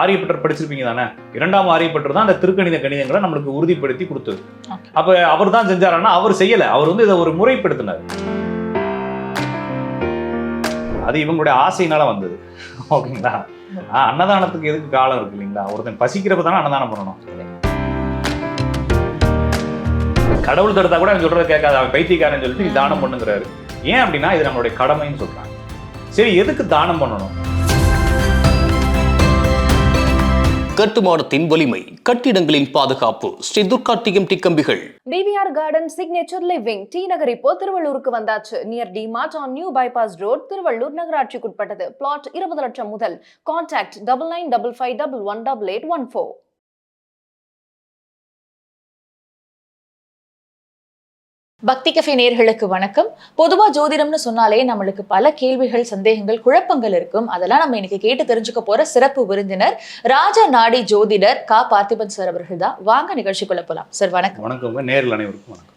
ஆரியப்பட்டர் படிச்சிருப்பீங்க தானே? இரண்டாம் ஆரியப்பட்டர் தான் அந்த திருக்கணித கணிதங்களை நம்மளுக்கு உறுதிப்படுத்தி கொடுத்தது. அப்ப அவர் தான் செஞ்சாரான்னா அவர் செய்யல. அவர் வந்து இதை ஒரு முறைப்படுத்தினார். அது இவங்களுடைய ஆசையினால வந்தது. ஓகேங்களா? அன்னதானத்துக்கு எதுக்கு காலம் இருக்கு இல்லைங்களா? ஒருத்தன் பசிக்கிறப்ப தானே அன்னதானம் பண்ணணும். கடவுள் தடுத்தா கூட அவன் சொல்றதை கேட்காத. அவன் பைத்தியக்காரன் சொல்லிட்டு தானம் பண்ணுங்கிறாரு. ஏன் அப்படின்னா இது நம்மளுடைய கடமைன்னு சொல்றாங்க. சரி எதுக்கு தானம் பண்ணணும்? கட்டுமானத்தின் வலிமை கட்டிடங்களின் பாதுகாப்பு ஸ்ரீ துர்கா டிஎம்டி கம்பிகள். TVR garden signature living T Nagar இப்போ திருவள்ளூருக்கு வந்தாச்சு. Near DMart on new bypass road Tiruvallur நகராட்சிக்குட்பட்டது. Plot இருபது லட்சம் முதல். Contact double nine double five double one double eight one four Bhakti cafe நேர்களுக்கு வணக்கம். பொதுவா ஜோதிடம்னு சொன்னாலே நம்மளுக்கு பல கேள்விகள் சந்தேகங்கள் குழப்பங்கள் இருக்கும். அதெல்லாம் நம்ம இன்னைக்கு கேட்டு தெரிஞ்சுக்க போற சிறப்பு விருந்தினர் ராஜா நாடி ஜோதிடர் கா. பார்த்திபன் சார் அவர்கள் தான். வாங்க நிகழ்ச்சிக்குள்ள போலாம். சார் வணக்கம். வணக்கங்க. நேரில் அனைவருக்கும் வணக்கம்.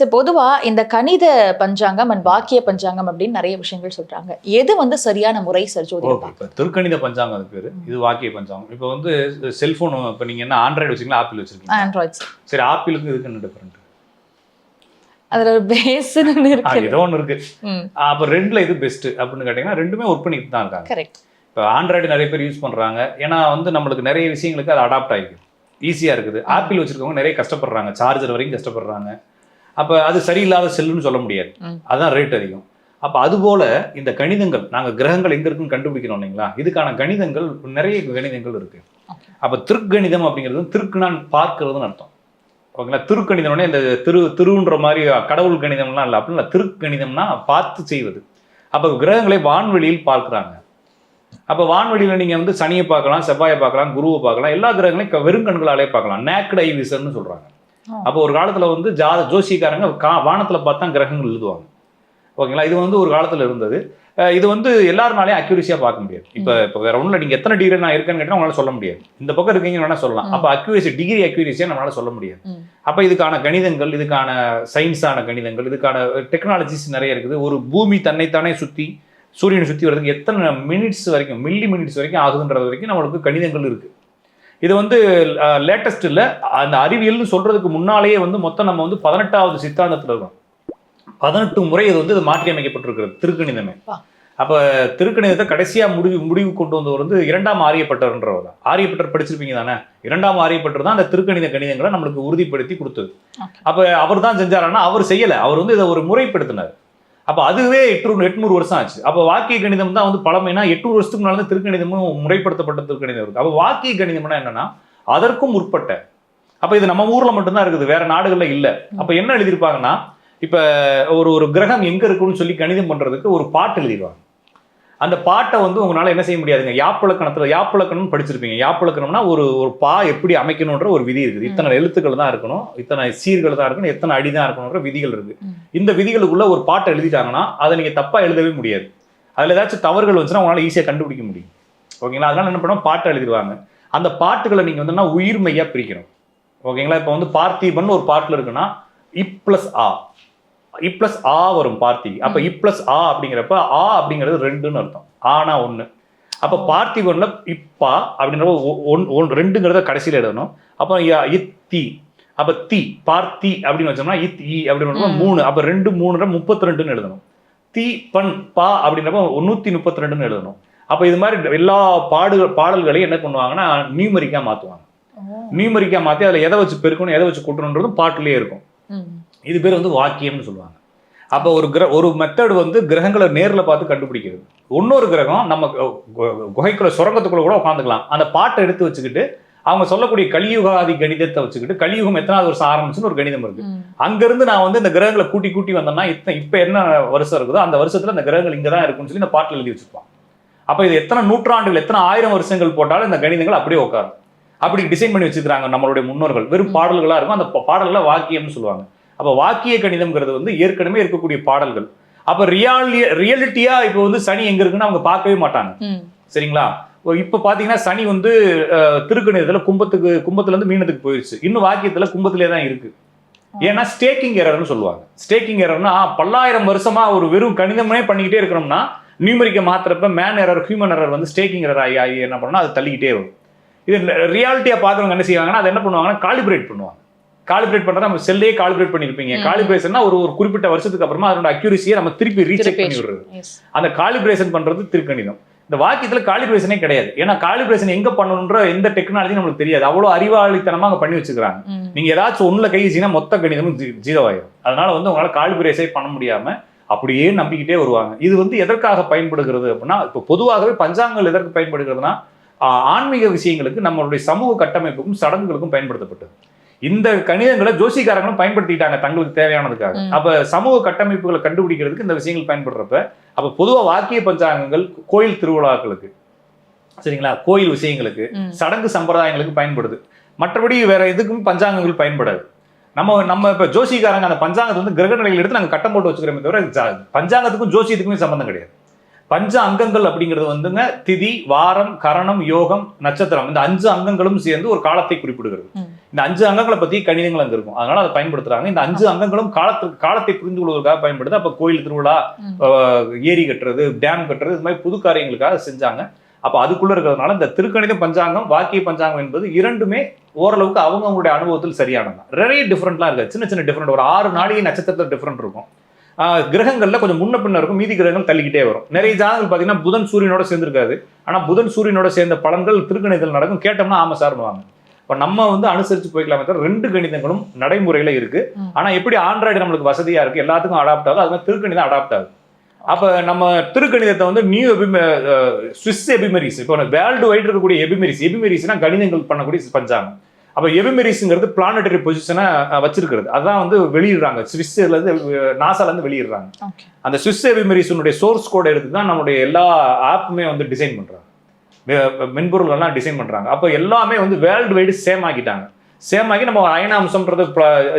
சார் பொதுவா இந்த கணித பஞ்சாங்கம் அண்ட் பாக்கிய பஞ்சாங்கம் அப்படின்னு நிறைய விஷயங்கள் சொல்றாங்க. எது வந்து சரியான முறை சார் ஜோதிடம்? திருக்கணித பஞ்சாங்கம் அது பேர். இது வாக்கிய பஞ்சாங்கம். இப்போ வந்து செல்ஃபோன் இப்போ நீங்கள் என்ன ஆண்ட்ராய்டு வச்சிருக்கீங்களா? ஆப்பிள் வச்சிருக்கீங்க ஆண்ட்ராய்ட்ஸ் சரி. ஆப்பிளுக்கு இதுக்கு என்ன டிஃபரெண்ட் அதுல ஒரு பேஸ்ன்னு இருக்கு. ஏதோ ஒன்று இருக்கு. அப்போ ரெண்டுல இது பெஸ்ட் அப்படின்னு கேட்டிங்கன்னா ரெண்டுமே ஒர்க் பண்ணிட்டு தான் இருக்காங்க. கரெக்ட் இப்போ ஆண்ட்ராய்டு நிறைய பேர் யூஸ் பண்ணுறாங்க ஏன்னா வந்து நம்மளுக்கு நிறைய விஷயங்களுக்கு அது அடாப்ட் ஆகிருக்கு ஈஸியாக இருக்குது. ஆப்பிள் வச்சிருக்கவங்க நிறைய கஷ்டப்படுறாங்க. சார்ஜர் வரைக்கும் கஷ்டப்படுறாங்க. அப்போ அது சரியில்லாத செல்லுன்னு சொல்ல முடியாது. அதுதான் ரேட் அதிகம். அப்போ அதுபோல இந்த கணிதங்கள் நாங்கள் கிரகங்கள் எங்கே இருக்குன்னு கண்டுபிடிக்கணும் இல்லைங்களா? இதுக்கான கணிதங்கள் நிறைய கணிதங்கள் இருக்கு. Okay. அப்போ திருக்கணிதம் அப்படிங்கிறது திருக்குனான் பார்க்கிறதுன்னு அர்த்தம். ஓகேங்களா? திருக்கணிதம்னே இந்த திரு திருன்ற மாதிரி கடவுள் கணிதம்லாம் இல்லை. அப்படின்னா திருக்கணிதம்னா பார்த்து செய்வது. அப்போ கிரகங்களை வான்வெளியில் பார்க்குறாங்க. அப்போ வான்வெளியில் நீங்கள் வந்து சனியை பார்க்கலாம் செவ்வாயை பார்க்கலாம் குருவை பார்க்கலாம். எல்லா கிரகங்களையும் வெறும் கண்களாலே பார்க்கலாம். நேக்கட் ஐ விசன்னு சொல்கிறாங்க. அப்போ ஒரு காலத்தில் வந்து ஜா ஜோசியக்காரங்க கா வானத்தில் பார்த்தா கிரகங்கள் எழுதுவாங்க. ஓகேங்களா? இது வந்து ஒரு காலத்தில் இருந்தது. இது வந்து எல்லாருனாலையும் அக்யூரேசியாக பார்க்க முடியாது. இப்போ இப்போ வேற ஒன்றும் நீங்கள் எத்தனை டிகிரி நான் இருக்கேன்னு கேட்டால் உங்களால் சொல்ல முடியாது. இந்த பக்கம் இருக்கீங்கன்னு வேணால் சொல்லலாம். அப்போ அக்யூரேசி டிகிரி அக்யூரேசியாக நம்மளால சொல்ல முடியாது. அப்போ இதுக்கான கணிதங்கள் இதுக்கான சயின்ஸான கணிதங்கள் இதுக்கான டெக்னாலஜிஸ் நிறைய இருக்குது. ஒரு பூமி தன்னைத்தானே சுற்றி சூரியனை சுற்றி வர்றதுக்கு எத்தனை மினிட்ஸ் வரைக்கும் மில்லி மினிட்ஸ் வரைக்கும் ஆகுதுன்றது வரைக்கும் நம்மளுக்கு கணிதங்கள் இருக்குது இது வந்து லேட்டஸ்ட் இல்லை அந்த அறிவியல்னு சொல்றதுக்கு முன்னாலேயே வந்து மொத்தம் நம்ம வந்து பதினெட்டாவது சித்தாந்தத்தில் இருக்கோம். பதினெட்டு முறை இது வந்து இது மாற்றி அமைக்கப்பட்டிருக்கிறது திருக்கணிதமே. அப்ப திருக்கணிதத்தை கடைசியா முடிவு முடிவு கொண்டு வந்தவர் வந்து இரண்டாம் ஆரியப்பட்டர்ன்றவர். தான் ஆரியப்பட்டர் படிச்சிருப்பீங்க தானே? இரண்டாம் ஆரியப்பட்டர் தான் அந்த திருக்கணித கணிதங்களை நம்மளுக்கு உறுதிப்படுத்தி கொடுத்தது. அப்ப அவர் தான் செஞ்சாரான்னா அவர் செய்யல. அவர் வந்து இதை ஒரு முறைப்படுத்தினார். அப்ப அதுவே எட்நூறு எட்நூறு வருஷம் ஆச்சு. அப்ப வாக்கிய கணிதம் தான் வந்து பழமைனா எட்நூறு வருஷத்துக்கு முன்னால திருக்கணிதமும் முறைப்படுத்தப்பட்ட திருக்கணிதம் இருக்கு. அப்ப வாக்கிய கணிதம்னா என்னன்னா அதற்கும் முற்பட்ட அப்ப இது நம்ம ஊர்ல மட்டும்தான் இருக்குது. வேற நாடுகள்ல இல்ல. அப்ப என்ன எழுதியிருப்பாங்கன்னா இப்ப ஒரு ஒரு கிரகம் எங்க இருக்குன்னு சொல்லி கணிதம் பண்றதுக்கு ஒரு பாட்டு எழுதிடுவாங்க. அந்த பாட்டை வந்து உங்களால என்ன செய்ய முடியாதுங்க. யாப்பிலக்கணத்துல யாப்பிலக்கணம் படிச்சிருப்பீங்க. யாப்பிலக்கணம்னா ஒரு ஒரு பா எப்படி அமைக்கணுன்ற ஒரு விதி இருக்குது. இத்தனை எழுத்துக்கள் தான் இருக்கணும். இத்தனை சீர்கள் தான் இருக்கணும். எத்தனை அடி தான் இருக்கணுன்ற விதிகள் இருக்கு. ம். இந்த விதிகளுக்குள்ள ஒரு பாட்டை எழுதிட்டாங்கன்னா அதை நீங்க தப்பா எழுதவே முடியாது. அதுல ஏதாச்சும் தவறுகள் வந்துச்சுன்னா உங்களால ஈஸியா கண்டுபிடிக்க முடியும். ஓகேங்களா அதனால என்ன பண்ணுவோம்? பாட்டை எழுதிடுவாங்க. அந்த பாட்டுகளை நீங்க வந்து உயிர்மையா பிரிக்கணும். ஓகேங்களா இப்போ வந்து பார்த்திபன் ஒரு பாட்டுல இருக்குன்னா இப் பிளஸ் ஆ. இ பிளஸ் ஆ வரும் பார்த்திவி அப்ப இ பிளஸ் ஆ அப்படிங்கிறப்ப ஆ அப்படிங்கிறது ரெண்டுன்னு அர்த்தம். ஆனா ஒண்ணு. அப்ப பார்த்திபன்ல இப்பா அப்படின்றப்ப ஒ- ஒன்- ஒன் ரெண்டுங்கிறத கடைசியில எழுதணும். அப்ப இத்தி அப்ப தி பார்த்தி அப்படின்னு வச்சோம்னா இத் இ அப்படின்னு. மூணு. அப்ப ரெண்டு மூணுன்ற முப்பத்தி ரெண்டுன்னு எழுதணும். தி பன் பா அப்படின்றப்ப நூத்தி முப்பத்தி ரெண்டுன்னு எழுதணும். அப்ப இது மாதிரி எல்லா பாடு பாடல்களையும் என்ன பண்ணுவாங்கன்னா நியூமரிக்கா மாத்துவாங்க. நியூமரிக்கா மாத்தி அதுல எதை வச்சு பெருக்கணும் எதை வச்சு கூட்டணுன்றதும் பாட்டுலயே இருக்கும். இது பேர் வந்து வாக்கியம்னு சொல்லுவாங்க. அப்போ ஒரு கிர ஒரு மெத்தட் வந்து கிரகங்களை நேரில் பார்த்து கண்டுபிடிக்கிறது. இன்னொரு கிரகம் நம்ம குகைக்குள்ள சுரங்கத்துக்குள்ள கூட உட்காந்துக்கலாம் அந்த பாட்டை எடுத்து வச்சுக்கிட்டு அவங்க சொல்லக்கூடிய கலியுகாதி கணிதத்தை வச்சுக்கிட்டு கலியுகம் எத்தனாவது வருஷம் ஆரம்பிச்சுன்னு ஒரு கணிதம் இருக்கு. அங்கிருந்து நான் வந்து இந்த கிரகங்களை கூட்டி கூட்டி வந்தேன்னா இத்தனை இப்போ என்ன வருஷம் இருக்குதோ அந்த வருஷத்துல இந்த கிரகங்கள் இங்கே தான் இருக்குன்னு சொல்லி இந்த பாட்டில் எழுதி வச்சிருப்பான் அப்போ இது எத்தனை நூற்றாண்டுகள் எத்தனை ஆயிரம் வருஷங்கள் போட்டாலும் இந்த கணிதங்கள் அப்படியே உட்காரும். அப்படி டிசைன் பண்ணி வச்சிருக்காங்க நம்மளுடைய முன்னோர்கள். வெறும் பாடல்களா இருக்கும். அந்த பாடல்களை வாக்கியம்னு சொல்லுவாங்க. அப்ப வாக்கிய கணிதம்ங்கிறது வந்து ஏற்கனவே இருக்கக்கூடிய பாடல்கள். அப்ப ரியாலி ரியாலிட்டியா இப்போ வந்து சனி எங்க இருக்குன்னு அவங்க பார்க்கவே மாட்டாங்க. சரிங்களா? இப்ப பாத்தீங்கன்னா சனி வந்து திருக்கணிதத்துல கும்பத்துக்கு கும்பத்துல இருந்து மீனத்துக்கு போயிடுச்சு இன்னும் வாக்கியத்துல கும்பத்திலே தான் இருக்கு. ஏன்னா ஸ்டேக்கிங் எரர்னு சொல்லுவாங்க. ஸ்டேக்கிங் எரர்னா பல்லாயிரம் வருஷமா ஒரு வெறும் கணிதமே பண்ணிக்கிட்டே இருக்கிறோம்னா நியூமரிக்க மாத்திரப்ப மேன் எரர் ஹியூமன் எரர் வந்து ஸ்டேக்கிங் எரர் ஆகி ஆகி என்ன பண்ணா அது தள்ளிக்கிட்டே வரும். இது ரியாலிட்டியா பாக்குறவங்க என்ன செய்வாங்கன்னா அதை என்ன பண்ணுவாங்கன்னா காலிபிரேட் பண்ணுவாங்க. காலிபிரேட் பண்றதா நம்ம செல்லே காலிபிரேட் பண்ணிருப்பீங்க. ம். காலிபிரேஷன்னா ஒரு ஒரு குறிப்பிட்ட வருஷத்துக்கு அப்புறமா அதோட அக்யூரிசியை நம்ம திருப்பி ரீசெக் பண்ணி விடுறது. அந்த காலிபிரேஷன் பண்றது திருக்கணிதம். இந்த வாக்கியத்துல காலிபிரேஷனே கிடையாது. ஏன்னா காலிபிரேஷன் எங்க பண்ணணுன்ற எந்த டெக்னாலஜி நம்மளுக்கு தெரியாது. அவ்வளவு அறிவாளித்தனமா அங்க பண்ணி வச்சுக்கிறாங்க. நீங்க ஏதாச்சும் ஒண்ணுல கை வச்சீங்கன்னா மொத்த கணிதமும் ஜீ- ஜீரோ ஆயிரும் அதனால வந்து உங்களால காலிபிரேஷனே பண்ண முடியாம அப்படியே நம்பிக்கிட்டே வருவாங்க. இது வந்து எதற்காக பயன்படுகிறது அப்படின்னா இப்போ பொதுவாகவே பஞ்சாங்கங்கள் எதற்கு பயன்படுகிறதுனா ஆன்மீக விஷயங்களுக்கு நம்மளுடைய சமூக கட்டமைப்புக்கும் சடங்குகளுக்கும் பயன்படுத்தப்பட்டது. இந்த கணிதங்களை ஜோசிகாரங்களும் பயன்படுத்திட்டாங்க தங்களுக்கு தேவையானதுக்காக. அப்ப சமூக கட்டமைப்புகளை கண்டுபிடிக்கிறதுக்கு இந்த விஷயங்கள் பயன்படுறப்ப அப்ப பொதுவா வாக்கிய பஞ்சாங்கங்கள் கோயில் திருவிழாக்களுக்கு சரிங்களா? கோயில் விஷயங்களுக்கு. சடங்கு சம்பிரதாயங்களுக்கு பயன்படுது. மற்றபடி வேற எதுக்கும் பஞ்சாங்கங்கள் பயன்படாது. நம்ம நம்ம இப்ப ஜோசிக்காரங்க அந்த பஞ்சாங்கத்தை வந்து கிரக நிலைகள் எடுத்து நாங்க கட்டம் போட்டு வச்சுக்கிறோமே தவிர பஞ்சாங்கத்துக்கும் ஜோசியத்துக்குமே சம்பந்தம் கிடையாது. பஞ்ச அங்கங்கள் அப்படிங்கிறது வந்துங்க திதி வாரம் கரணம் யோகம் நட்சத்திரம். இந்த அஞ்சு அங்கங்களும் சேர்ந்து ஒரு காலத்தை குறிப்பிடுகிறது. இந்த அஞ்சு அங்கங்களை பத்தி கணிதங்கள் அங்க இருக்கும். அதனால அதை பயன்படுத்துறாங்க. இந்த அஞ்சு அங்கங்களும் காலத்துக்கு காலத்தை புரிந்து கொள்வதற்காக பயன்படுது. அப்ப கோயில் திருவிழா ஏரி கட்டுறது டேம் கட்டுறது இது மாதிரி புது காரியங்களுக்காக செஞ்சாங்க. அப்ப அதுக்குள்ள இருக்கிறதுனால இந்த திருக்கணித பஞ்சாங்கம் வாக்கிய பஞ்சாங்கம் என்பது இரண்டுமே ஓரளவுக்கு அவங்கவுங்களுடைய அனுபவத்தில் சரியானது நிறைய டிஃப்ரெண்ட்லாம் இருக்கு. சின்ன சின்ன டிஃப்ரெண்ட் ஒரு ஆறு நாடிகை நட்சத்திரத்தில் டிஃப்ரெண்ட் இருக்கும். கிரகங்கள்ல கொஞ்சம் முன்ன பின்ன இருக்கும். மீதி கிரகங்கள் தள்ளிக்கிட்டே வரும். நிறைய ஜாதகங்கள் பார்த்தீங்கன்னா புதன் சூரியனோட சேர்ந்திருக்காது. ஆனா புதன் சூரியனோட சேர்ந்த பலன்கள் திருக்கணிதத்தில் நடக்கும். கேட்டோம்னா ஆமா சார்னுவாங்க இப்போ நம்ம வந்து அனுசரிச்சு போய்க்கலாமே தவிர ரெண்டு கணிதங்களும் நடைமுறையில இருக்கு. ம். ஆனா எப்படி ஆண்ட்ராய்டு நம்மளுக்கு வசதியா இருக்கு? எல்லாத்துக்கும் அடாப்ட் ஆகுது. அது மாதிரி திருக்கணிதம் அடாப்ட் ஆகுது. அப்ப நம்ம திருக்கணிதத்தை வந்து நியூ எபிம சுவிஸ் எபிமெரிஸ் இப்போ வேர்ல்டு வைட் இருக்கக்கூடிய எபிமெரிஸ் எபிமெரிஸ்னா கணிதங்கள் பண்ணக்கூடிய பஞ்சாங்கம். அப்ப எபிமெரிஸ்ங்கிறது பிளானட்டரி பொசிஷனை வச்சிருக்கிறது. அதான் வந்து வெளியிடுறாங்க. சுவிஸ்ல இருந்து நாசால இருந்து வெளியிடுறாங்க. அந்த சுவிஸ் எபிமெரிஸனுடைய சோர்ஸ் கோட் எடுத்து தான் நம்மளுடைய எல்லா ஆப்புமே வந்து டிசைன் பண்றாங்க. மெ- மென்பொருள் எல்லாம் டிசைன் பண்றாங்க. அப்போ எல்லாமே வந்து வேர்ல்டு வைடு சேம் ஆக்கிட்டாங்க. சேம் ஆக்கி நம்ம அயனாம்சம்ன்றதை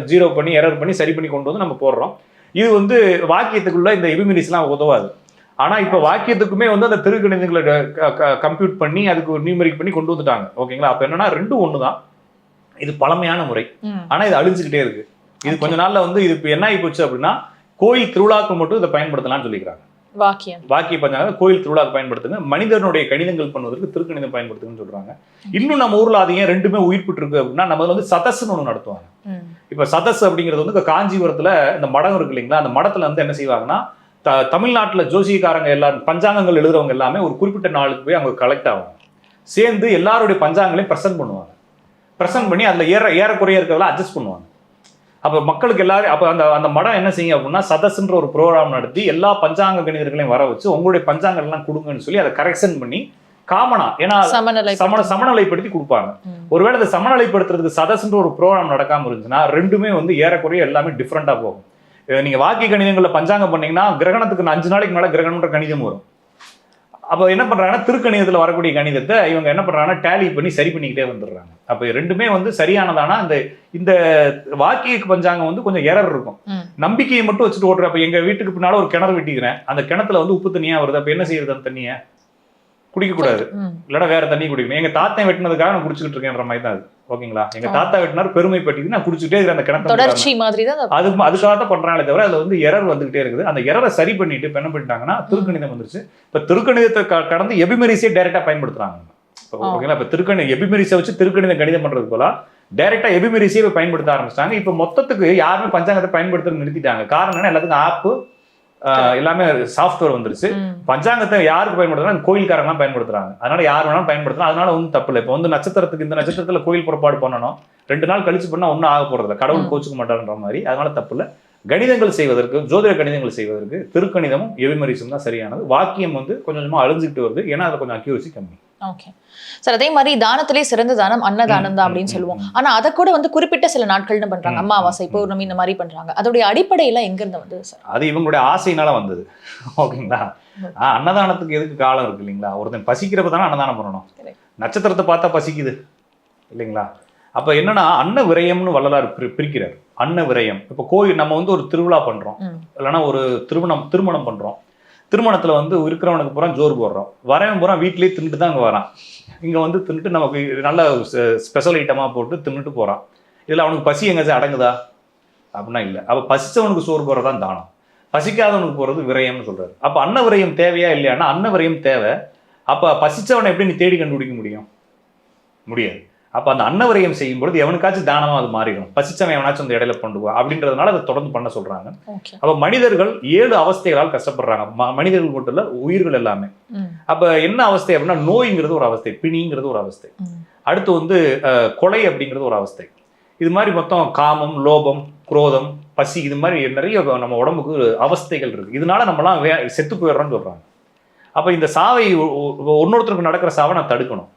ஜீரோ பண்ணி எரர் பண்ணி சரி பண்ணி கொண்டு வந்து நம்ம போடுறோம். இது வந்து வாக்கியத்துக்குள்ள இந்த எபிமெரிஸ்லாம் உதவாது. ஆனா இப்போ வாக்கியத்துக்குமே வந்து அந்த திருக்கணிதங்களை கம்ப்யூட் பண்ணி அதுக்கு ஒரு நியூமரிக் பண்ணி கொண்டு வந்துட்டாங்க. ஓகேங்களா அப்போ என்னன்னா ரெண்டும் ஒன்று தான் இது பழமையான முறை. ஆனா இது அழிஞ்சுக்கிட்டே இருக்கு. இது கொஞ்ச நாள்ல வந்து இது இப்போ என்ன ஆகி போச்சு அப்படின்னா கோயில் திருவிழாக்கள் மட்டும் இதை பயன்படுத்தலாம்னு சொல்லிக்கிறாங்க. வாக்கியம். வாக்கிய பஞ்சாங்கம் கோயில் திருவிழாக்கு பயன்படுத்துங்க. மனிதனுடைய கணிதங்கள் பண்ணுவதற்கு திருக்கணிதம் பயன்படுத்துங்கன்னு சொல்றாங்க. இன்னும் நம்ம ஊர்ல அது ஏன் ரெண்டுமே உயிர்ப்பிட்டு இருக்கு அப்படின்னா நம்ம வந்து சதஸ்ன்னு ஒன்று நடத்துவாங்க. இப்ப சதஸ் அப்படிங்கிறது வந்து காஞ்சிபுரத்துல இந்த மடம் இருக்கு இல்லைங்களா அந்த மடத்துல வந்து என்ன செய்வாங்கன்னா தமிழ்நாட்டுல ஜோசியக்காரங்க எல்லாரும் பஞ்சாங்கங்கள் எழுதுறவங்க எல்லாமே ஒரு குறிப்பிட்ட நாளுக்கு போய் அவங்க கலெக்ட் ஆவாங்க. சேர்ந்து எல்லாருடைய பஞ்சாங்கங்களையும் ப்ரெசென்ட் பண்ணுவாங்க. ப்ரெசென்ட் பண்ணி அதுல ஏற ஏறக்குறைய இருக்கிறதெல்லாம் அட்ஜஸ்ட் பண்ணுவாங்க. அப்ப மக்களுக்கு எல்லாரும் அப்ப அந்த அந்த மடம் என்ன செய்யும் அப்படின்னா சதஸ்ன்ற ஒரு ப்ரோக்ராம் நடத்தி எல்லா பஞ்சாங்க கணிதர்களையும் வர வச்சு உங்களுடைய பஞ்சாங்கம் எல்லாம் கொடுங்கன்னு சொல்லி அதை கரெக்ஷன் பண்ணி காமனா ஏன்னா சமண சமநிலைப்படுத்தி. கொடுப்பாங்க. ஒருவேளை இந்த சமநிலைப்படுத்துறதுக்கு சதஸ்ன்ற ஒரு ப்ரோக்ராம் நடக்காம இருந்துச்சுன்னா ரெண்டுமே வந்து ஏறக்குறைய எல்லாமே டிஃப்ரெண்டா போகும். அஹ் நீங்க வாக்கிய கணிதங்கள்ல பஞ்சாங்கம் பண்ணீங்கன்னா கிரகணத்துக்கு அஞ்சு நாளைக்கு மேல கிரகணம்ன்ற கணிதம் வரும். அப்போ என்ன பண்றாங்கன்னா திருக்கணிதத்துல வரக்கூடிய கணிதத்தை இவங்க என்ன பண்றாங்கன்னா டேலி பண்ணி சரி பண்ணிக்கிட்டே வந்துடுறாங்க. அப்ப ரெண்டுமே வந்து சரியானதானா இந்த இந்த வாக்கிய பஞ்சாங்கம் வந்து கொஞ்சம் எரர் இருக்கும். நம்பிக்கையை மட்டும் வச்சுட்டு ஓட்டுற அப்ப எங்க வீட்டுக்கு பின்னால ஒரு கிணறு வெட்டிக்கிறேன். அந்த கிணத்துல வந்து உப்பு தண்ணியா வருது. அப்ப என்ன செய்யறது அந்த தண்ணியை? குடிக்க கூடாது ம். இல்லைன்னா வேற தண்ணி குடிக்கணும். எங்க தாத்தன் வெட்டினதுக்காக நான் குடிச்சுக்கிட்டு இருக்கேன்ற மாதிரி தான் அது. ஓகேங்களா? எங்க தாத்தா வெட்டினார் பெருமை பட்டுக்கிட்டு நான் குடிச்சுட்டே இருக்கிற அந்த கிணத்து தொடர்ச்சி மாதிரி தான் அது. அதுக்காக தான் பண்றாங்களே தவிர அதுல வந்து எரர் வந்துகிட்டே இருக்குது. அந்த எரரை சரி பண்ணிட்டு இப்ப என்ன பண்ணிட்டாங்கன்னா திருக்கணிதம் வந்துருச்சு. இப்ப திருக்கணிதத்தை கடந்து எபிமெரிஸே டைரக்டா பயன்படுத்துறாங்க. ஓகேங்களா? இப்ப திருக்கணி எபிமெரிஸை வச்சு திருக்கணித கணிதம் பண்றது போல டைரக்டா எபிமெரிஸே பயன்படுத்த ஆரம்பிச்சிட்டாங்க. இப்ப மொத்தத்துக்கு யாருமே பஞ்சாங்கத்தை பயன்படுத்துறது நிறுத்திட்டாங்க. காரணம் என்ன? எல்லாத்துக்கும் ஆப்பு எல்லாமே சாஃப்ட்வேர் வந்துருச்சு. பஞ்சாங்கத்தை யாருக்கு பயன்படுத்துறாங்க? கோயில்காரங்களாம் பயன்படுத்துறாங்க. அதனால யார் வேணாலும் பயன்படுத்தலாம். அதனால ஒன்றும் தப்பு இல்லை இப்போ வந்து நட்சத்திரத்துக்கு இந்த நட்சத்திரத்துல கோயில் புறப்பாடு பண்ணணும். ரெண்டு நாள் கழிச்சு பண்ணா ஒன்றும் ஆக போறது இல்லை கடவுள். கோச்சுக்க மாட்டாருன்ற மாதிரி. அதனால தப்பு இல்லை கணிதங்கள் செய்வதற்கு ஜோதிட கணிதங்கள் செய்வதற்கு திருக்கணிதமும் எவிமரிசும் தான் சரியானது. வாக்கியம் வந்து கொஞ்சம் கொஞ்சமா அழிஞ்சுக்கிட்டு வருது. ஏன்னா அதுல கொஞ்சம் அக்யூரசி கம்மி. ஓகே சார் அதே மாதிரி தானத்திலே சிறந்த தானம் அன்னதானம் தான் அப்படின்னு சொல்லுவோம். ஆனா அதை கூட வந்து குறிப்பிட்ட சில நாட்கள்னு பண்றாங்க. அமாவாசை பௌர்ணமி இந்த மாதிரி பண்றாங்க. அதோடைய அடிப்படையில எங்க இருந்து வந்தது சார் அது இவங்களுடைய ஆசையினால வந்தது. ஓகேங்களா? அன்னதானத்துக்கு எதுக்கு காலம் இருக்கு இல்லைங்களா? ஒருத்தன் பசிக்கிறப்ப தானே அன்னதானம் பண்ணணும். நட்சத்திரத்தை பார்த்தா பசிக்குது. இல்லைங்களா? அப்ப என்னன்னா அன்ன விரயம்னு வள்ளலார் பிரி- பிரிக்கிறார். அன்ன விரயம். இப்ப கோயில் நம்ம வந்து ஒரு திருவிழா பண்றோம். ம். இல்லைன்னா ஒரு திருமணம் திருமணம் பண்றோம். திருமணத்துல வந்து இருக்கிறவனுக்கு பூரா ஜோறு போடுறோம். வரவன் பூரா வீட்லயே தின்னுட்டு தான் அங்க வரான். இங்க வந்து தின்னுட்டு நமக்கு நல்ல ஸ்பெஷல் ஐட்டமா போட்டு தின்னுட்டு போறான். இதுல அவனுக்கு பசி எங்கேயாச்சும் அடங்குதா? அப்படின்னா இல்லை. அப்ப பசிச்சவனுக்கு சோறு போடுறதான் தானம். பசிக்காதவனுக்கு போறது விரயம்னு சொல்றாரு. அப்ப அன்ன விரயம் தேவையா இல்லையானா அன்ன விரயம் தேவை. அப்ப பசிச்சவனை எப்படி நீ தேடி கண்டுபிடிக்க முடியும்? முடியாது. அப்ப அந்த அன்னவரையம் செய்யும் பொழுது எவனுக்காச்சும் தானமா அது மாறிடும். பசிச்சவன் எவனாச்சும் அந்த இடையில கொண்டு போ அப்படின்றதுனால அதை தொடர்ந்து பண்ண சொல்றாங்க. அப்ப மனிதர்கள் ஏழு அவஸ்தைகளால் கஷ்டப்படுறாங்க. ம- மனிதர்கள் மட்டும் இல்ல உயிர்கள் எல்லாமே. அப்ப என்ன அவஸ்தை அப்படின்னா நோய்ங்கிறது ஒரு அவஸ்தை பிணிங்கிறது ஒரு அவஸ்தை. அடுத்து வந்து கொலை அப்படிங்கிறது ஒரு அவஸ்தை. இது மாதிரி மொத்தம் காமம் லோபம் குரோதம் பசி இது மாதிரி நிறைய நம்ம உடம்புக்கு அவஸ்தைகள் இருக்கு. இதனால நம்மலாம் வே செத்து போயிடுறோம்னு சொல்றாங்க. அப்ப இந்த சாவை ஒ- ஒ- இன்னொருத்தருக்கு நடக்கிற சாவை நான் தடுக்கணும்.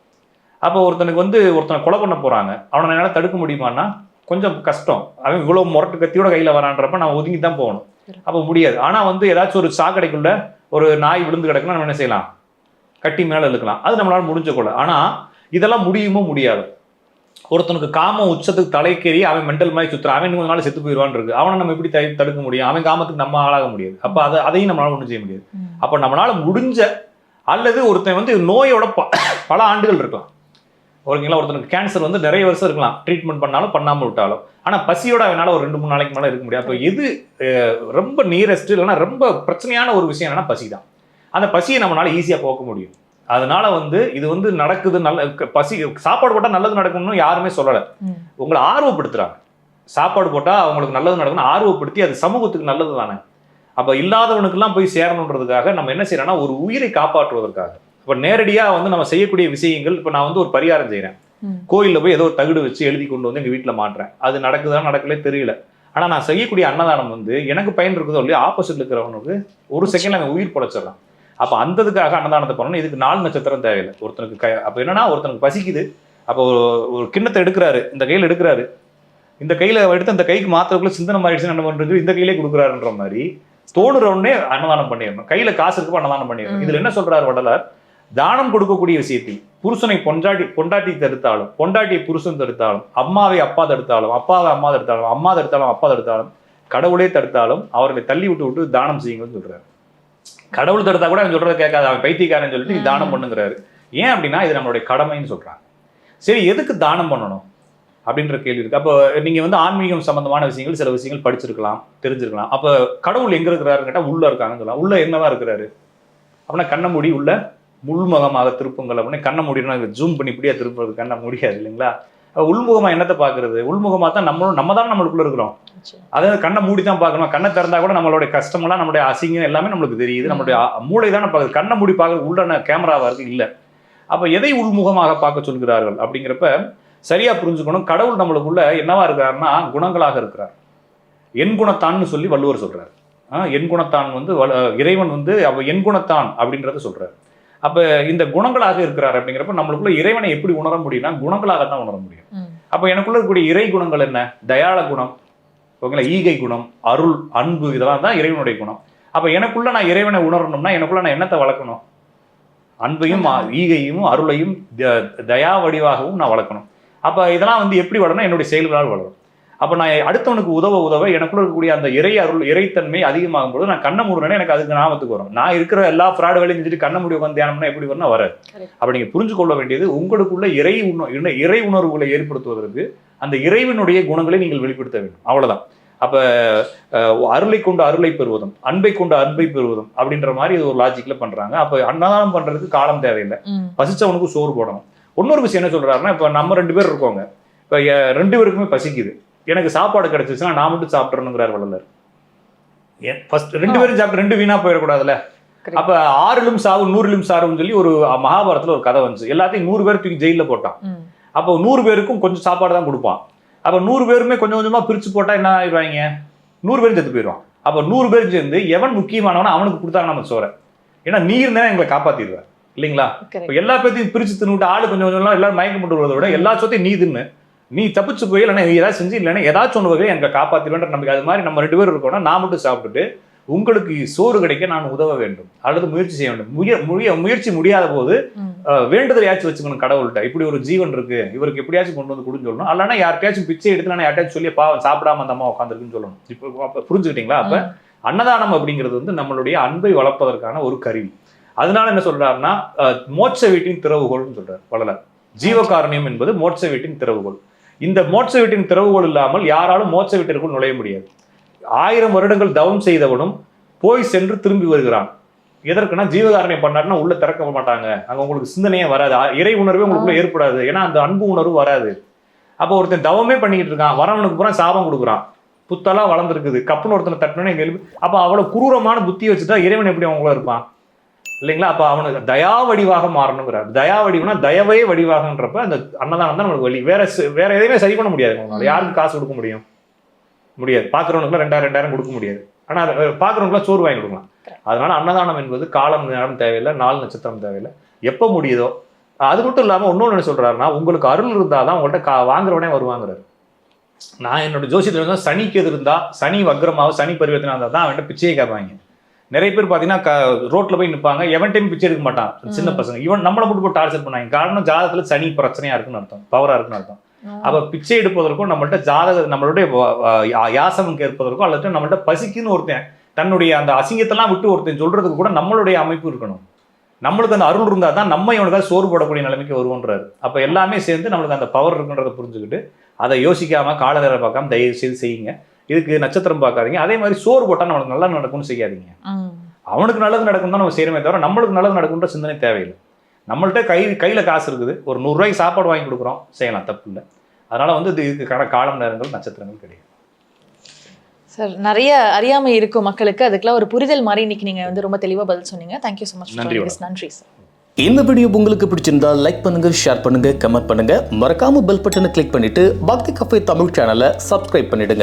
அப்போ ஒருத்தனுக்கு வந்து ஒருத்தனை கொலை பண்ண போறாங்க. அவனை என்னால் தடுக்க முடியுமான்னா கொஞ்சம் கஷ்டம். அவன் இவ்வளவு முரட்டு கத்தியோட கையில வரான்றப்ப நான் ஒதுங்கி தான் போகணும். அப்போ முடியாது. ஆனா வந்து ஏதாச்சும் ஒரு சாக்கடைக்குள்ள ஒரு நாய் விழுந்து கிடக்குன்னா நம்ம என்ன செய்யலாம்? கட்டி மேல இழுக்கலாம். அது நம்மளால முடிஞ்ச கொள்ள ஆனா இதெல்லாம் முடியுமோ முடியாது. ஒருத்தனுக்கு காமம் உச்சத்துக்கு தலைக்கேறி அவன் மெண்டல் மாதிரி சுத்துறான். அவன் கொஞ்ச நாள் செத்து போயிடுவான் இருக்கு. அவனை நம்ம எப்படி தடு- தடுக்க முடியும்? அவன் காமத்துக்கு நம்ம ஆளாக முடியாது. அப்ப அதை அதையும் நம்மளால ஒன்றும் செய்ய முடியாது. அப்ப நம்மளால முடிஞ்ச அல்லது ஒருத்தன் வந்து நோயோட பல ஆண்டுகள் இருக்கலாம். ஓகேங்களா ஒருத்தனுக்கு கேன்சர் வந்து நிறைய வருஷம் இருக்கலாம். ட்ரீட்மெண்ட் பண்ணாலும் பண்ணாம விட்டாலும். ஆனா பசியோட அவனால ஒரு ரெண்டு மூணு நாளைக்கு மேல இருக்க முடியாது. அப்ப எது ரொம்ப நியரஸ்ட் இல்லைன்னா ரொம்ப பிரச்சனையான ஒரு விஷயம் என்னன்னா பசி தான். அந்த பசியை நம்மளால ஈஸியா போக்க முடியும். அதனால வந்து இது வந்து நடக்குது நல்ல பசி சாப்பாடு போட்டா நல்லது நடக்கும்னு யாருமே சொல்லலை. உங்களை ஆர்வப்படுத்துறாங்க. சாப்பாடு போட்டா அவங்களுக்கு நல்லது நடக்கணும் ஆர்வப்படுத்தி அது சமூகத்துக்கு நல்லது தானே. அப்ப இல்லாதவனுக்கெல்லாம் போய் சேரணுன்றதுக்காக நம்ம என்ன செய்யறோம்னா ஒரு உயிரை காப்பாற்றுவதற்காக. இப்ப நேரடியா வந்து நம்ம செய்யக்கூடிய விஷயங்கள் இப்ப நான் வந்து ஒரு பரிகாரம் செய்றேன். ம். கோயில்ல போய் ஏதோ ஒரு தகுடு வச்சு எழுதி கொண்டு வந்து எங்க வீட்டுல மாட்டுறேன். அது நடக்குதா நடக்கலே தெரியல. ஆனா நான் செய்யக்கூடிய அன்னதானம் வந்து எனக்கு பயன் இருக்குதோ இல்லையா ஆப்போசிட்ல இருக்கிறவனுக்கு ஒரு செகண்ட்ல அவன் உயிர் பொழைச்சிடறான். அப்ப அந்த இதுக்காக அன்னதானத்தை பண்ணணும். இதுக்கு நாலு நட்சத்திரம் தேவையில்லை. ஒருத்தனுக்கு க அப்ப என்னன்னா ஒருத்தனுக்கு பசிக்குது. அப்போ ஒரு ஒரு கிண்ணத்தை எடுக்கிறாரு. இந்த கையில எடுக்கிறாரு. இந்த கையில எடுத்து அந்த கைக்கு மாத்திரக்குள்ள சிந்தனை மாறிடுச்சு என்ன பண்றது? இந்த கையிலே கொடுக்குறாருன்ற மாதிரி தோணுற உடனே அன்னதானம் பண்ணிடணும். கையில காசு இருக்கு அன்னதானம் பண்ணிடணும். இதுல என்ன சொல்றாரு வடலார் தானம் கொடுக்கக்கூடிய விஷயத்தில் புருஷனை பொண்டாட்டி பொண்டாட்டி தடுத்தாலும் பொண்டாட்டியை புருஷன் தடுத்தாலும் அம்மாவை அப்பா தடுத்தாலும் அப்பாவை அம்மா தடுத்தாலும் அம்மா தடுத்தாலும் அப்பா தடுத்தாலும் கடவுளே தடுத்தாலும் அவர்களை தள்ளி விட்டு விட்டு தானம் செய்யுங்கன்னு சொல்றாரு. கடவுள் தடுத்தா கூட அவன் சொல்றதை கேட்காது. அவன் பைத்தியக்காரன் சொல்லிட்டு நீ தானம் பண்ணுங்கிறாரு. ஏன் அப்படின்னா இது நம்மளுடைய கடமைன்னு சொல்றாங்க. சரி எதுக்கு தானம் பண்ணணும் அப்படின்ற கேள்வி இருக்கு. அப்போ நீங்க வந்து ஆன்மீகம் சம்பந்தமான விஷயங்கள் சில விஷயங்கள் படிச்சிருக்கலாம் தெரிஞ்சிருக்கலாம். அப்ப கடவுள் எங்க இருக்கிறாருன்னு கேட்டா உள்ள இருக்காங்கன்னு சொல்லலாம். உள்ள என்னவா இருக்கிறாரு? அப்படின்னா கண்ண மூடி உள்ள உள்முகமாக திருப்புங்கள் அப்படின்னு கண்ண மூடினா ஜூம் பண்ணி இப்படியா திருப்புறது கண்ண முடியாது இல்லைங்களா? அப்ப உள்முகமா என்னத்தை பாக்குறது உள்முகமா தான் நம்மளும் நம்ம தான் நம்மளுக்குள்ள இருக்கிறோம். அதாவது கண்ணை மூடி தான் பார்க்கணும். கண்ணை திறந்தா கூட நம்மளுடைய கஷ்டமெல்லாம் நம்மளுடைய அசிங்கம் எல்லாமே நம்மளுக்கு தெரியுது. நம்மளுடைய மூளை தானே பார்க்குது. கண்ணை மூடி பார்க்குறது உள்ள கேமராவா இருக்கு? இல்லை. அப்ப எதை உள்முகமாக பார்க்க சொல்கிறார்கள்? அப்படிங்கிறப்ப சரியா புரிஞ்சுக்கணும். கடவுள் நம்மளுக்குள்ள என்னவா இருக்காருன்னா குணங்களாக இருக்கிறார். என் குணத்தான்னு சொல்லி வள்ளுவர் சொல்றார். ஆ, என் குணத்தான் வந்து இறைவன் வந்து அவ என் குணத்தான் அப்படின்றத சொல்றார். அப்ப இந்த குணங்களாக இருக்கிறார் அப்படிங்கிறப்ப நம்மளுக்குள்ள இறைவனை எப்படி உணர முடியும்னா குணங்களாக தான் உணர முடியும். அப்ப எனக்குள்ள இருக்கக்கூடிய இறை குணங்கள் என்ன? தயாள குணம் ஓகேங்களா? ஈகை குணம் அருள் அன்பு இதெல்லாம் தான் இறைவனுடைய குணம். அப்ப எனக்குள்ள நான் இறைவனை உணரணும்னா எனக்குள்ள நான் என்னத்தை வளர்க்கணும்? அன்பையும். ஈகையும் அருளையும் த- தயா வடிவாகவும் நான் வளர்க்கணும். அப்ப இதெல்லாம் வந்து எப்படி வளரணும்? என்னுடைய செயல்களால் வளரும். அப்ப நான் அடுத்தவனுக்கு உதவ உதவ எனக்குள்ள இருக்கக்கூடிய அந்த இறை அருள் இறைத்தன்மை அதிகமாகும் போது நான் கண்ணை மூடுறேன்னா எனக்கு அதுக்கு ஞாபகத்துக்கு வரும். நான் இருக்கிற எல்லா ஃப்ராடு வேலையும் செஞ்சுட்டு கண்ணை மூடி உட்காந்து தியானம்னா எப்படி வரும்னா வராது. அப்ப நீங்க புரிஞ்சு கொள்ள வேண்டியது உங்களுக்குள்ள இறை உண- இறை உணர்வுகளை ஏற்படுத்துவதற்கு அந்த இறைவனுடைய குணங்களை நீங்கள் வெளிப்படுத்த வேண்டும். அவ்வளவுதான். அப்ப அருளை கொண்டு அருளை பெறுவதும் அன்பை கொண்டு அன்பை பெறுவதும் அப்படின்ற மாதிரி இது ஒரு லாஜிக்ல பண்றாங்க. அப்ப அன்னதானம் பண்றதுக்கு காலம் தேவையில்லை. பசிச்சவனுக்கு சோறு போடணும். இன்னொரு விஷயம் என்ன சொல்றாருன்னா இப்ப நம்ம ரெண்டு பேர் இருக்கோங்க. இப்ப ரெண்டு பேருக்குமே பசிக்குது. எனக்கு சாப்பாடு கிடைச்சிச்சுன்னா நான் மட்டும் சாப்பிட்றணுங்கிறார் வள்ளலர். ஃபர்ஸ்ட் ரெண்டு பேரும் சாப்பிட்டு ரெண்டு வீணா போயிடக்கூடாதுல்ல. அப்ப ஆறிலும் சாவு நூறிலும் சாருன்னு சொல்லி ஒரு மகாபாரதத்துல ஒரு கதை வந்துச்சு. எல்லாத்தையும் நூறு பேர் தூக்கி ஜெயில போட்டான். அப்போ நூறு பேருக்கும் கொஞ்சம் சாப்பாடு தான் கொடுப்பான். அப்போ நூறு பேருமே கொஞ்சம் கொஞ்சமா பிரிச்சு போட்டா என்ன ஆயிடுவாங்க? நூறு பேரும் செத்து போயிடுவான். அப்போ நூறு பேர் சேர்ந்து எவன் முக்கியமானவனோ அவனுக்கு கொடுத்தாங்க நம்ம சோறை. ஏன்னா நீ இருந்தா எங்களை காப்பாத்திடுவார் இல்லைங்களா. இப்போ எல்லா பேர்த்தையும் பிரிச்சு தின்னுட்டு ஆளு கொஞ்சம் கொஞ்சம் எல்லாரும் மயக்கம் போட்டு விட எல்லா சொத்தையும் நீ தின்னு. நீ தப்பிச்சு போய் இல்லைன்னா நீ ஏதாவது செஞ்சு இல்லைன்னா ஏதாச்சும் ஒன்று வகையை எனக்கு காப்பாத்திடுவேன்ற நம்பிக்கை. அது மாதிரி நம்ம ரெண்டு பேரும் இருக்கோம்னா நான் மட்டும் சாப்பிட்டுட்டு உங்களுக்கு சோறு கிடைக்க நான் உதவ வேண்டும். அல்லது முயற்சி செய்ய வேண்டும். முய முய முயற்சி முடியாத போது வேண்டுதலையாச்சும் வச்சுக்கணும் கடவுள்கிட்ட. இப்படி ஒரு ஜீவன் இருக்கு. இவருக்கு எப்படியாச்சும் கொண்டு வந்து கொடுன்னு சொல்லணும். அல்லனா யார்கிட்டயாச்சும் பிச்சை எடுத்து நான் யார்ட்டாச்சும் சொல்லி பாவம் சாப்பிடாம அந்த அம்மா உட்காந்துருக்குன்னு சொல்லணும். இப்போ அப்ப புரிஞ்சுக்கிட்டீங்களா? அப்ப. அன்னதானம் அப்படிங்கிறது வந்து நம்மளுடைய அன்பை வளர்ப்பதற்கான ஒரு கருவி. அதனால என்ன சொல்றாருன்னா மோட்ச வீட்டின் திறவுகோல்னு சொல்றாரு வள்ளலார். ஜீவகாருண்யம் என்பது மோட்ச வீட்டின் திறவுகோல் இந்த மோட்ச வீட்டின் திறவுகோல் இல்லாமல் யாராலும் மோட்ச வீட்டிற்குள் நுழைய முடியாது. ஆயிரம் வருடங்கள் தவம் செய்தவனும் போய் சென்று திரும்பி வருகிறான். எதற்குன்னா ஜீவகாரணியம் பண்ணாருன்னா உள்ள திறக்க மாட்டாங்க. அங்க உங்களுக்கு சிந்தனையே வராது. இறை உணர்வே உங்களுக்குள்ள ஏற்படாது. ஏன்னா அந்த அன்பு உணர்வு வராது. அப்போ ஒருத்தன் தவமே பண்ணிக்கிட்டு இருக்கான். வரவனுக்கு பூரா சாபம் கொடுக்குறான். புத்தலா வளர்ந்துருக்குது. கப்புன்னு ஒருத்தனை தட்டணும்னு எங்க எழுப்பி அப்போ அவ்வளவு குரூரமான புத்தி வச்சுட்டா இறைவன் எப்படி அவங்கள இருப்பான்? இல்லைங்களா? அப்போ அவனுக்கு தயா வடிவாக மாறணுங்கிறார். தயா வடிவுனா தயவே வடிவாகன்றப்ப அந்த அன்னதானம் தான் நம்மளுக்கு வழி. வேற வேற எதையுமே சரி பண்ண முடியாது. உங்களால் யாருக்கு காசு கொடுக்க முடியும்? முடியாது. பார்க்குறவனுக்குலாம் ரெண்டாயிரம் ரெண்டாயிரம் கொடுக்க முடியாது. ஆனால் அதை பார்க்குறவங்களுக்குலாம் சோறு வாங்கி கொடுக்கலாம். அதனால அன்னதானம் என்பது காலம் நேரம் தேவையில்லை நாள் நட்சத்திரம் தேவையில்லை. எப்போ முடியுதோ அது மட்டும் இல்லாமல் இன்னொன்று என்ன சொல்கிறாருன்னா உங்களுக்கு அருள் இருந்தால் தான் உங்கள்கிட்ட கா வாங்குறவனே வருவாங்கிறாரு. நான் என்னோட ஜோசியத்தில் இருந்தால் சனிக்கு எது இருந்தால் சனி வக்ரமாக சனி பரிவர்த்தனை இருந்தால் தான் அவன்கிட்ட பிச்சையை கேட்பாங்க நிறைய பேர் பார்த்தீங்கன்னா க ரோட்ல போய் நிற்பாங்க எவன் டைம் பிச்சை எடுக்க மாட்டான். சின்ன பசங்க. இவன் நம்மளை மட்டும் போட்டு டார்ச்சர் பண்ணாங்க காரணம் ஜாதகத்துல சனி பிரச்சனையா இருக்குன்னு அர்த்தம். பவரா இருக்குன்னு அர்த்தம். அப்ப பிச்சை எடுப்பதற்கும் நம்மள்ட்ட ஜாதக நம்மளுடைய யாசகம் கேட்பதற்கும் அல்லது நம்மள்ட்ட பசிக்குன்னு ஒருத்தன் தன்னுடைய அந்த அசிங்கத்தெல்லாம் விட்டு ஒருத்தன் சொல்றதுக்கு கூட நம்மளுடைய அமைப்பு இருக்கணும். நம்மளுக்கு அந்த அருள் இருந்தால் தான் நம்ம இவனுக்காக சோறு போடக்கூடிய நிலைமைக்கு வருவோன்றாரு. அப்ப எல்லாமே சேர்ந்து நம்மளுக்கு அந்த பவர் இருக்குன்றதை புரிஞ்சுக்கிட்டு அதை யோசிக்காம கால நேரம் பார்க்காம தயவு செய்து செய்யுங்க. இதுக்கு நட்சத்திரம் பார்க்காதீங்க. அதே மாதிரி சோறு போட்டா நம்மளுக்கு நல்லா நடக்கும்னு செய்யாதீங்க. அவனுக்கு நல்லது நடக்கும் தான் நம்ம செய்யறமே தவிர நம்மளுக்கு நல்லது நடக்கும்ன்ற சிந்தனை தேவையில்லை. நம்மள்ட்ட கை கையில் காசு இருக்குது. ஒரு நூறுரூவாய்க்கு சாப்பாடு வாங்கி கொடுக்குறோம். செய்யலாம் தப்பு இல்லை. அதனால வந்து இது இதுக்கான காலம் நேரங்கள் நட்சத்திரங்கள் கிடையாது. சார் நிறைய அறியாமை இருக்கும் மக்களுக்கு. அதுக்கெல்லாம் ஒரு புரிதல் மாதிரி இன்னைக்கு நீங்க வந்து ரொம்ப தெளிவா பதில் சொன்னீங்க. தேங்க்யூ ஸோ மச் நன்றி நன்றி சார். இந்த வீடியோ உங்களுக்கு பிடிச்சிருந்தா லைக் பண்ணுங்க ஷேர் பண்ணுங்க கமெண்ட் பண்ணுங்க. மறக்காம பெல் பட்டனை கிளிக் பண்ணிட்டு பக்தி கஃபே தமிழ் சேனலை சப்ஸ்கிரைப் பண்ணிடுங்க.